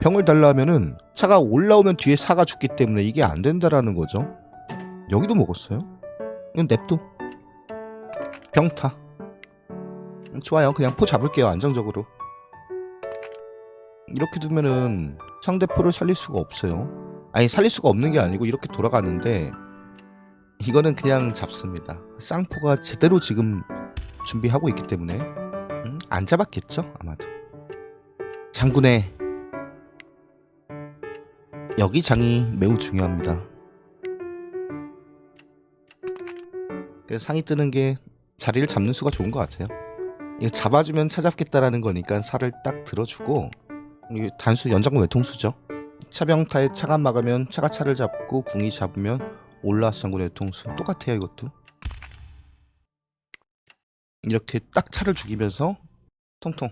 병을 달라 하면은 차가 올라오면 뒤에 사가 죽기 때문에 이게 안 된다라는 거죠. 여기도 먹었어요. 이건 냅둬. 병타. 음, 좋아요. 그냥 포 잡을게요. 안정적으로. 이렇게 두면은 상대 포를 살릴 수가 없어요. 아니 살릴 수가 없는 게 아니고 이렇게 돌아가는데 이거는 그냥 잡습니다. 쌍포가 제대로 지금 준비하고 있기 때문에 음, 안 잡았겠죠 아마도. 장군의 여기 장이 매우 중요합니다. 그래서 상이 뜨는 게 자리를 잡는 수가 좋은 것 같아요. 잡아주면 찾잡겠다라는 거니까 살을 딱 들어주고 단수 연장군 외통수죠. 차병타에 차가 막으면 차가 차를 잡고 궁이 잡으면 올라스 장군의 외통수 똑같아요 이것도. 이렇게 딱 차를 죽이면서 통통